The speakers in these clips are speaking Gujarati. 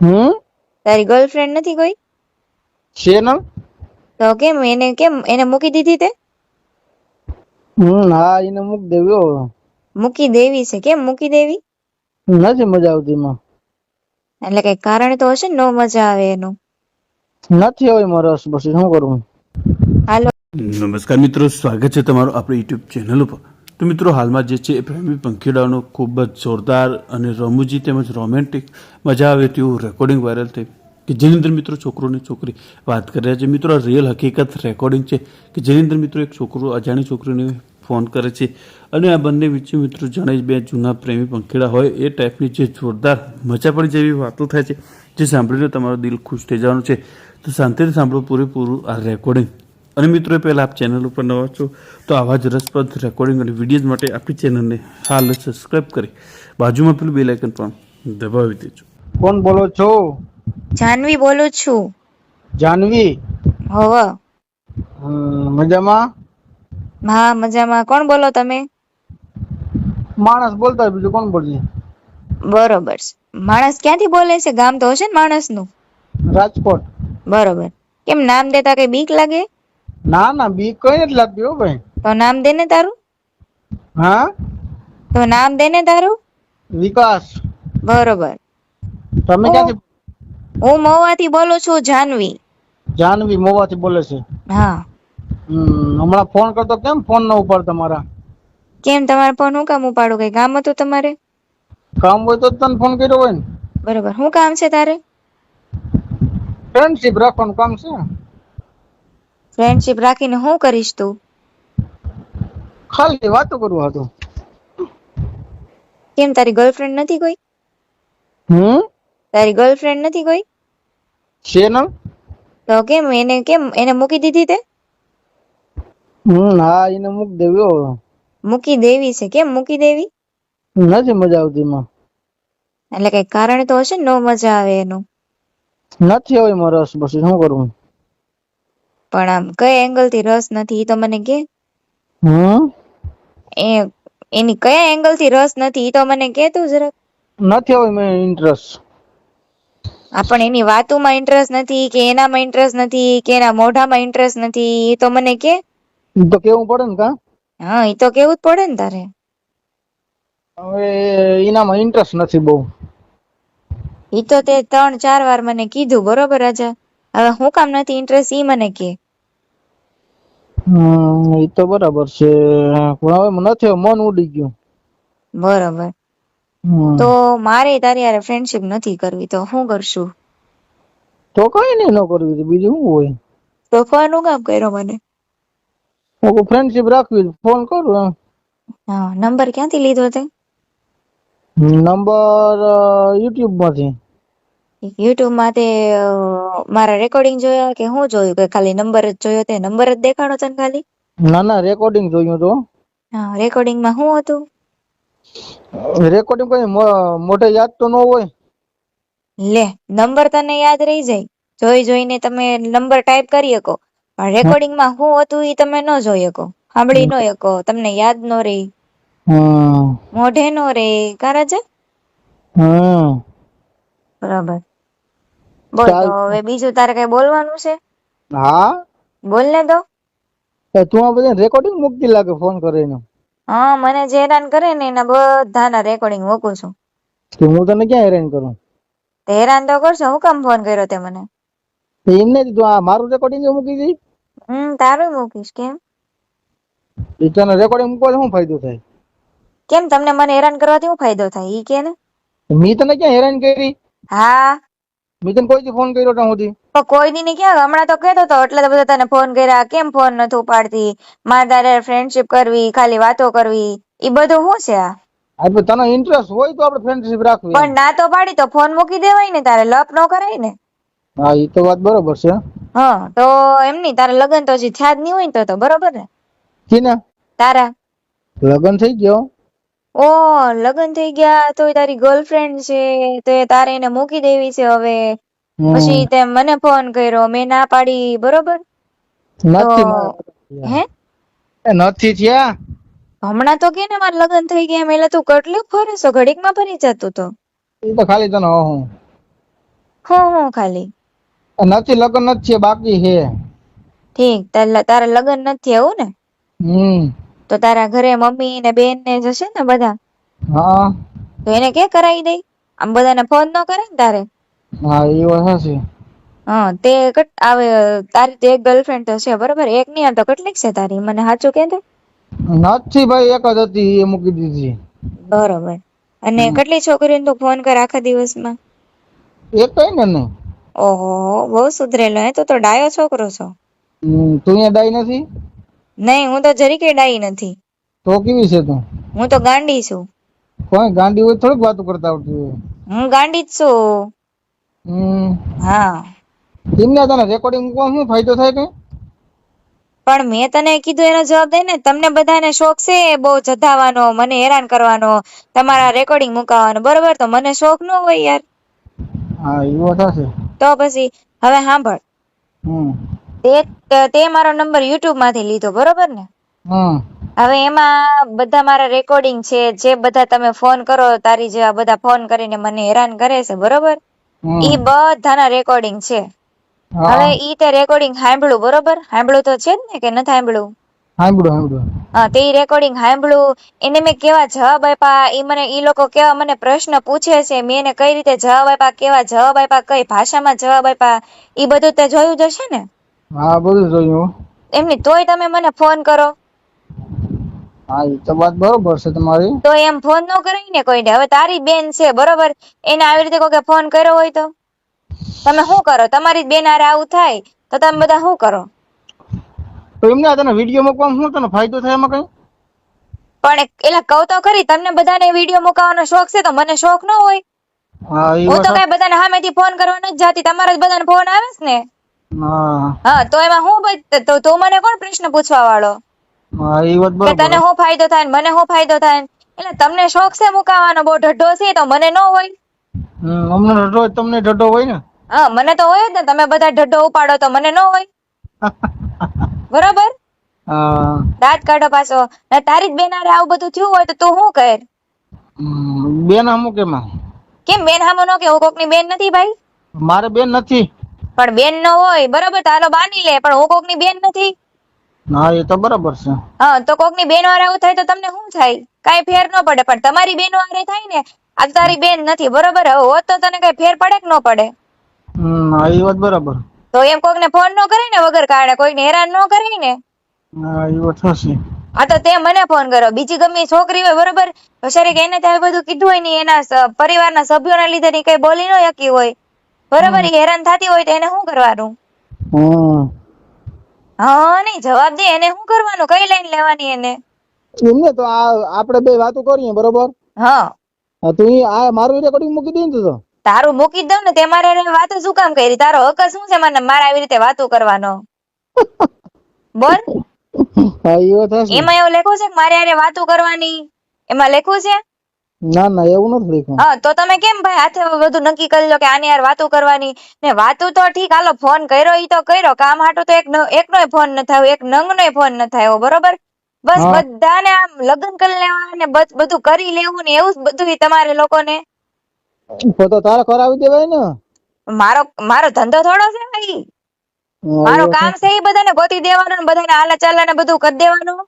હમ? તારી ગર્લફ્રેન્ડ નથી કોઈ? છે ને તો કેમ એને કેમ એને મૂકી દીધી તે? હમ હા એને મૂક હો. મૂકી દેવી છે કેમ મૂકી દેવી? નથી મજા આવતી એમાં. એટલે કઈ કારણ તો હશે ને નો મજા આવે એનું? નથી હવે મારો રસ પછી શું કરું? હાલો. નમસ્કાર મિત્રો સ્વાગત છે તમારું આપણી યુટ્યુબ ચેનલ ઉપર. તો મિત્રો, હાલમાં જે છે, એ પ્રેમી પંખીડાનો ખૂબ જ જોરદાર અને રમૂજી તેમજ રોમેન્ટિક મજા આવે તેવું રેકોર્ડિંગ વાયરલ થઈ કે જેની અંદર મિત્રો છોકરો અને છોકરી વાત કરી રહ્યા છે. મિત્રો, આ રિયલ હકીકત રેકોર્ડિંગ છે કે જેની અંદર મિત્રો એક છોકરો, અજાણી છોકરીને ફોન કરે છે અને આ બંને વચ્ચે મિત્રો જાણે બે જૂના પ્રેમી પંખીડા હોય એ ટાઈપની જે જોરદાર મજા પડી જેવી વાતો થાય છે. જે સાંભળીને તમારું દિલ ખુશ થઈ જવાનું છે. તો શાંતિથી સાંભળો પૂરેપૂરું આ રેકોર્ડિંગ અને મિત્રો પહેલાં આપ ચેનલ ઉપર નવા છો તો આવા જ રસપ્રદ રેકોર્ડિંગ અને વિડીયોઝ માટે આપણી ચેનલને હાલ સબસ્ક્રાઈબ કરી. બાજુમાં પેલું બેલ આઇકન પણ દબાવી દેજો. કોણ બોલો છો? જાનવી બોલું છું. જાનવી? હોવ. મજામાં? હા મજામાં. કોણ બોલો તમે? માણસ બોલતા હોય, બીજું કોણ બોલે? બરોબર. છે માણસ ક્યાંથી બોલે છે? ગામ તો હશે ને માણસનું? રાજકોટ. બરોબર. કેમ નામ દેતા કઈ બીક લાગે? ના ના બી કઈ નથી લાગતી હો ભાઈ. તો નામ દે ને તારું? હા? તો નામ દે ને તારું? વિકાસ. બરોબર. તમે ક્યાંથી હું મોવાથી બોલું છું જાનવી. જાનવી મોવાથી બોલે છે? હા. હમ, હમણાં ફોન કરતો કેમ ફોન ન ઉપાડ તમારા? કેમ તમારે ફોન હું કામ ઉપાડું? કઈ કામ હતું તમારે? કામ હોય તો તને ફોન કર્યો હોય ને. બરોબર. શું કામ છે તારે? ફ્રેન્ડશીપ રાખવાનું કામ છે. ફ્રેન્ડશિપ રાખીને શું કરીશ તું? ખાલી વાતો કરવું હતો કેમ તારી ગર્લફ્રેન્ડ નથી કોઈ? હમ? તારી ગર્લફ્રેન્ડ નથી કોઈ? છે ને? તો કેમ એને કેમ એને મૂકી દીધી તે? હમ હા એને મૂક દેવ્યો મૂકી દેવી છે કેમ મૂકી દેવી? નથી મજા આવતી એમાં. એટલે કઈ કારણ તો હશે ને નો મજા આવે એનું? નથી હવે મારો રસ બસ શું કરું? પણ આમ કયા એંગલથી રસ નથી તો મને કે. હમ? એ એની કયા એંગલથી રસ નથી ઈ તો મને કે તું જરાક. નથી હવે મેં ઇન્ટરેસ્ટ પણ એની વાતોમાં ઇન્ટરેસ્ટ નથી કે એનામાં ઇન્ટરેસ્ટ નથી કે એના મોઢામાં ઇન્ટરેસ્ટ નથી એ તો મને કે. તો કેવું પડે ને કા? હા એ તો કેવું જ પડે ને તારે. હવે એનામાં ઇન્ટરેસ્ટ નથી બહુ. ઈ તો તે ત્રણ ચાર વાર મને કીધું બરોબર રાજા? હવે હું કામ નથી ઇન્ટરેસ્ટ ઈ મને કે. હમ એ તો બરાબર છે. પણ હવે મને નથી મન ઉડી ગયું. બરાબર. તો મારે તારી હારે ફ્રેન્ડશિપ નથી કરવી તો હું કરશું? તો કઈ નહીં ન કરવી બીજું શું હોય? તો ફોન હું કામ કર્યો મને? હું ફ્રેન્ડશિપ રાખવી ફોન કરું. હા નંબર ક્યાંથી લીધો તે? નંબર યુટ્યુબમાંથી. યુટ્યુબમાં તે મારા રેકોર્ડિંગ જોયા કે હું જોયું? કે ખાલી નંબર જ જોયો તે નંબર જ દેખાડો તને ખાલી? ના ના રેકોર્ડિંગ જોયું તો. હા રેકોર્ડિંગમાં શું હતું? રેકોર્ડિંગ કોઈ મોઢે યાદ તો ન હોય. લે નંબર તને યાદ રહી જાય. જોઈ જોઈને તમે નંબર ટાઈપ કરી શકો. પણ રેકોર્ડિંગમાં શું હતું એ તમે ન જોઈ શકો. સાંભળી ન શકો. તમને યાદ ન રહી. મોઢે ન રહે. કારા છે? હમ બરાબર. બોલ તો હવે બીજું તારે કઈ બોલવાનું છે? હા? બોલ ને તો. તો આ બધા રેકોર્ડિંગ મૂકતી લાગે ફોન કરીને. હા મને જે હેરાન કરે ને એના બધાના રેકોર્ડિંગ મૂકું છું. તો હું તને ક્યાં હેરાન કરું? તે હેરાન તો કરશો હું કામ ફોન કર્યો તે મને? એમ એમને તું આ મારું રેકોર્ડિંગ મૂકી દી હમ તારું મૂકીશ કેમ? એ તને રેકોર્ડિંગ મૂકવાથી શું ફાયદો થાય? કેમ તમને મને હેરાન કરવાથી શું ફાયદો થાય? ઈ કે ને. મેં તને ક્યાં હેરાન કરી? હા. મેં તને કોઈ ફોન કર્યો ત્યાં સુધી પણ કોઈ ની ને ક્યાં હમણાં તો કહેતો હતો એટલે તો બધા તને ફોન કર્યા. કેમ ફોન નથી ઉપાડતી? મારે તારે ફ્રેન્ડશિપ કરવી ખાલી વાતો કરવી. એ બધું શું છે આ? આપણે તને ઇન્ટરેસ્ટ હોય તો આપણે ફ્રેન્ડશિપ રાખવી. પણ ના તો પાડી તો ફોન મૂકી દેવાય ને તારે લપ ન કરાય ને. હા એ તો વાત બરોબર છે. હા તો એમ નહીં તારા લગ્ન તો હજી થયા જ નહીં હોય ને તો તો બરોબર ને. કીના? તારા? લગ્ન થઈ ગયો. ઓ લગ્ન થઈ ગયા તોય તારી ગર્લફ્રેન્ડ છે તો એ તારે એને મૂકી દેવી છે હવે. હમ. પછી તે મને ફોન કર્યો મેં ના પાડી બરોબર? નથી મારા. હે? એ નથી થયા? હમણાં તો કે ને મારા લગ્ન થઈ ગયા એમ એટલે તું કેટલું ફરે છો ઘડીકમાં ફરી જતું તો. એ તો ખાલી તને હું હું. હું ખાલી. નથી લગ્ન નથી બાકી છે. ઠીક તારા તારા લગ્ન નથી એવું ને? હમ. તો તારા ઘરે મમ્મી ને બેન ને જશે ને બધા? હા. તો એને કે કરાવી દઈ આમ બધાને ફોન ન કરે ને તારે? હા એ વાત છે હા તે કટ આવે તારી તો એક ગર્લફ્રેન્ડ તો છે બરોબર? એક નહીં તો કેટલીક છે તારી? મને સાચું કે તો? નથી ભાઈ એક જ હતી એ મૂકી દીધી. બરોબર. અને કેટલી છોકરીઓને તું ફોન કર આખા દિવસમાં? એક કઈ ને નહીં ઓહો બહુ સુધરેલો હે તો તો ડાયો છોકરો છો. તું અહીંયા ડાય નથી? નહીં હું તો જરીકે ડાઈ નથી. તો કેવી છે તું? હું તો ગાંડી છું. કોઈ ગાંડી હોય થોડીક વાતો કરતા આવતી હોય. હું ગાંડી જ છું. હમ. હા. એમને તને રેકોર્ડિંગ મૂકવા શું ફાયદો થાય કઈ? પણ મેં તને કીધું એનો જવાબ દે ને. તમને બધાને શોખ છે બહુ જધાવાનો મને હેરાન કરવાનો તમારા રેકોર્ડિંગ મુકાવાનો. બરોબર? તો મને શોખ ન હોય યાર. હા એ વાત તો પછી હવે સાંભળ. હમ. તે તે મારો નંબર યુટ્યુબમાંથી લીધો બરોબર ને? હવે એમાં બધા મારા રેકોર્ડિંગ છે જે બધા તમે ફોન કરો તારી જેવા બધા ફોન કરીને મને હેરાન કરે છે બરોબર? ઈ બધાના રેકોર્ડિંગ છે. હવે ઈ તે રેકોર્ડિંગ સાંભળ્યું બરોબર? સાંભળ્યું તો છે જ ને કે નથી સાંભળ્યું તે રેકોર્ડિંગ સાંભળ્યું એને મેં કેવા જવાબ આપ્યા ઈ મને ઈ લોકો કેવા મને પ્રશ્ન પૂછે છે મેં એને કઈ રીતે જવાબ આપ્યા કેવા જવાબ આપ્યા કઈ ભાષામાં જવાબ આપ્યા ઈ બધું તે જોયું જ હશે ને? હા બધું જોયું. એમની તોય તમે મને ફોન કરો. હા એ તો વાત બરોબર છે તમારી. તો એમ ફોન ન કરાય ને કોઈને હવે તારી બેન છે બરોબર? એને આવી રીતે કોઈ ફોન કર્યો હોય તો? તમે શું કરો? તમારી જ બેન હારે આવું થાય તો તમે બધા શું કરો? તો એમને તને વીડિયો મૂકવામાં શું તને ફાયદો થાય એમાં કઈ? પણ એલા કહું તો ખરી તમને બધાને વીડિયો મૂકવાનો શોખ છે તો મને શોખ ન હોય. હું તો કઈ બધાને સામેથી ફોન કરવા નથી જાતી તમારા જ બધાને ફોન આવે છે ને? હા. તો એમાં હું ભાઈ તો તું મને કોણ પ્રશ્ન પૂછવા વાળો? કે તને શું ફાયદો થાય ને મને શું ફાયદો થાય એટલે તમને શોખ છે મુકાવાનો? બહુ ઢઢો છે તો મને ન હોય. અમને ઢઢો તમને ઢઢો હોય ને? હા મને તો હોય જ ને. તમે બધા ઢઢો ઉપાડો તો મને ન હોય. બરાબર? દાંત કાઢો પાછો. ને તારી જ બેન હારે આવું બધું થયું હોય તો તું શું કર? બેન હમું એમાં કેમ બેન હામો નો કે? હું કોકની બેન નથી ભાઈ. મારે બેન નથી. પણ બેન નો હોય બરોબર તારો હાલો બાની લે પણ હું કોકની બેન નથી? હા એ તો બરાબર છે. હા તો કોકની બેન વાળા આવું થાય તો તમને શું થાય? કાઈ ફેર ન પડે પણ તમારી બેન વાળે થાય ને આ તારી બેન નથી બરોબર? હવે હોત તો તને કઈ ફેર પડે કે ન પડે? હમ હા એ વાત બરાબર. તો એમ કોક ને ફોન ન કરે ને વગર કારણે કોઈને હેરાન ન કરે ને? હા એ વાત થશે આ તો તે મને ફોન કર્યો. બીજી ગમે છોકરી હોય બરોબર? હોશિયારી કે એને ત્યાં બધું કીધું હોય ને એના પરિવારના સભ્યોના લીધે ની કઈ બોલી ન શકી હોય. બરોબર હેરાન થતી હોય તો એને શું કરવાનું? હા. નહીં જવાબ દે એને શું કરવાનું? કઈ લાઈન લેવાની એને? એમને તો આ આપણે બે વાતો કરીએ બરોબર? હા. તું આ મારું રેકોર્ડિંગ મૂકી દે ને તું તારું મૂકી દઉં ને તે મારે વાતો શું કામ કરી? તારો હક શું છે મને? મારે આવી રીતે વાતો કરવાનો? બોલ. એમાં એવું લખ્યું છે કે મારે આને વાતો કરવાની? એમાં લખ્યું છે? ના ના એવું નથી લખ્યું. હા તો તમે કેમ ભાઈ હાથે બધું નક્કી કરી લો કે આની યાર વાતો કરવાની? ને વાતો તો ઠીક હાલો ફોન કર્યો ઈ તો કર્યો કામ હાટો તો એક ન- એકનોય ફોન ન થયો એક નંગનોય ફોન ન થયો બરોબર? બસ બધાને આમ લગ્ન કરી લેવા ને બધું કરી લેવું ને એવું બધું તમારે લોકોને? તો તો તારે કરાવી દેવાય ને. મારો મારો ધંધો થોડો છે ભાઈ. મારો કામ છે ઈ બધાને ગોતી દેવાનું ને બધાને હાલા ચાલા ને બધું કરી દેવાનું.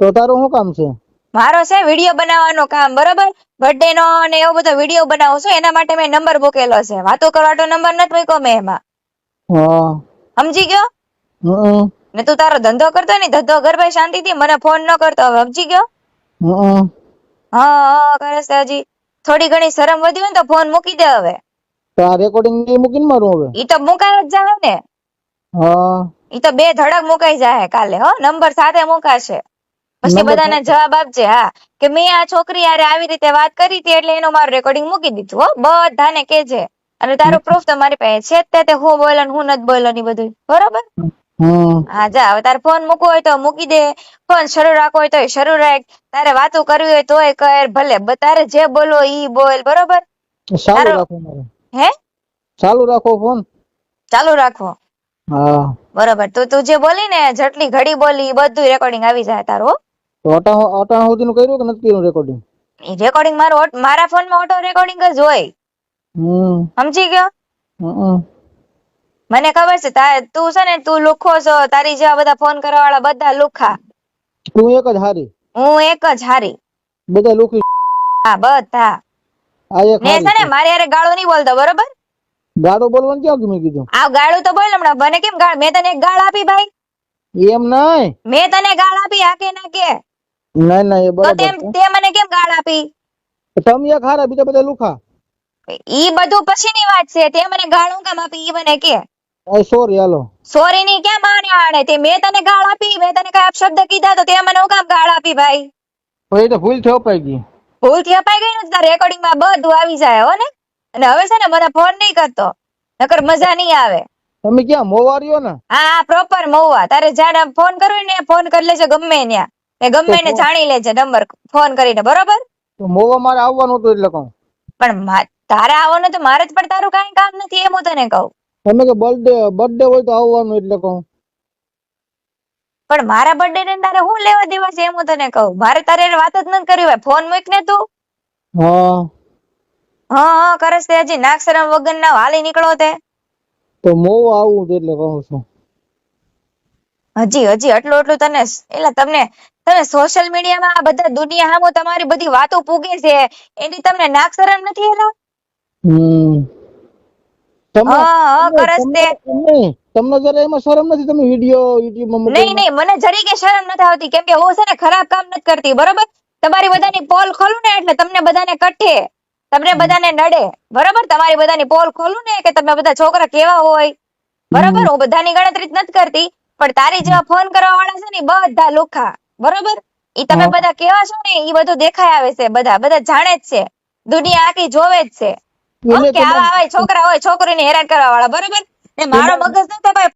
તો તારું શું કામ છે? મારો છે વીડિયો બનાવવાનો કામ બરોબર? બર્થડે નો ને એવો બધો વીડિયો બનાવું છું એના માટે મેં નંબર મૂકેલો છે. વાતો કરવાનો નંબર નથી મૂક્યો મેં એમાં. સમજી ગયો? ને તું તારો ધંધો કરતો ને ધંધો ઘર ભાઈ શાંતિથી મને ફોન ન કરતો હવે સમજી ગયો? હા કરે છે હજી. થોડી ઘણી શરમ વધી હોય ને તો ફોન મૂકી દે હવે. આ રેકોર્ડિંગ નહીં મૂકીને મારું હવે? ઈ તો મુકાય જ જાવે ને. હા. ઈ તો બે ધડક મુકાઈ જાય કાલે હો. નંબર સાથે મુકાશે. પછી બધાને જવાબ આપજે હા. કે મેં આ છોકરી યારે આવી રીતે વાત કરી હતી એટલે એનું મારું રેકોર્ડિંગ મૂકી દીધું હો. બધાને કેજે અને તારો પ્રૂફ તો મારી પાસે છે તે તે હું બોલો હું નથી બોલો ની બધું બરોબર? હા જા હવે તારે ફોન મૂકવો હોય તો મૂકી દે. ફોન શરૂ રાખવો હોય તો શરૂ રાખ. તારે વાતો કરવી હોય તોય કર ભલે. તારે જે બોલો ઈ બોલ બરોબર? ચાલુ રાખો હે? ચાલુ રાખો ફોન ચાલુ રાખો. હા. બરોબર. તું તું જે બોલી ને જેટલી ઘડી બોલી બધું રેકોર્ડિંગ આવી જાય તારું. તો અટા અટા સુધીનું કર્યું કે નથી કર્યું રેકોર્ડિંગ રેકોર્ડિંગ મારો મારા ફોનમાં ઓટો રેકોર્ડિંગ જ હોય. હમ. સમજી ગયો. મને ખબર છે તું છે ને તું લુખો છો તારી જેવા બધા ફોન કરવા વાળા બધા લુખા. તું એક જ હારી? હું એક જ હારી. બધા લુખી હા બધા. ને છે ને મારે યારે ગાળો નહીં બોલતો બરોબર? ગાળો બોલવાનું ક્યાં મેં કીધું? આ ગાળું તો બોલ હમણાં. મને કેમ ગાળ મેં તને એક ગાળ આપી ભાઈ. એમ નહીં. મેં તને ગાળ આપી આ કે ના કે. ના ના એ બરાબર તો તે મને કેમ ગાળ આપી? તમે એક હારા બીજા બધા લુખા. ઈ બધું પછીની વાત છે. તે મને ગાળ હું કામ આપી? ઈ મને કે. એ સોરી હાલો. સોરી ની કેમ આને આણે? તે મેં તને ગાળ આપી મેં તને કઈ અપશબ્દ કીધા તો તે મને હું કામ ગાળ આપી ભાઈ? પછી તો ભૂલ થઈ અપાઈ ગઈ. ભૂલથી અપાઈ ગઈ ને તાર રેકોર્ડિંગમાં બધું આવી જાય હો ને? અને હવે છે ને મને ફોન નહીં કરતો. નકર મજા નહીં આવે. તમે ક્યાં મોવાર્યો ને? હા પ્રોપર મોવા. તારે જાણે ફોન કરવો ને ફોન કરી લેજે ગમે ત્યાં એ ગમે એને જાણી લેજે નંબર ફોન કરીને બરોબર? તો મોવા મારે આવવાનું હતું એટલે કહું. પણ તારે આવવાનું તો મારે જ પણ તારું કાંઈ કામ નથી એમ હું તને કહું. તમે કે બર્થડે બર્થડે હોય તો આવવાનું એટલે કહું. પણ મારા બર્થડે ને તારે હું લેવા દેવા છે એમ હું તને કહું? મારે તારે વાત જ નથી કરવી હોય. ફોન મૂક ને તું. હા. હા હા કરસ તે હજી નાક શરમ વગર ના હાલી નીકળો તે. તો મોવા આવું એટલે કહું છું. હજી હજી આટલું આટલું તને એટલે તમને તમે સોશિયલ મીડિયામાં આ બધા દુનિયા હામો તમારી બધી વાતો પૂગે છે એની તમને નાક શરમ નથી એલા? તમને- જરા એમાં શરમ નથી તમે વીડિયો નહીં નહીં મને જરી કે શરમ નથી આવતી કેમ કે હું છે ને ખરાબ કામ નથી કરતી બરોબર? તમારી બધાની પોલ ખોલું ને એટલે તમને બધાને કઠે તમને બધાને નડે બરોબર? તમારી બધાની પોલ ખોલું ને કે તમે બધા છોકરા કેવા હોય બરોબર? હું બધાની ગણતરી જ નથી કરતી પણ તારી જેવા ફોન કરવા વાળા છે ને બધા લોખા. બરોબર? ઈ તમે બધા કેવા છો ને ઈ બધું દેખાય આવે છે બધા. બધા જાણે જ છે. દુનિયા આખી જોવે જ છે. ઓકે આવા આવા છોકરા હોય છોકરીને હેરાન કરવા વાળા. બરોબર? ને મારો મગજ નતો ભાઈ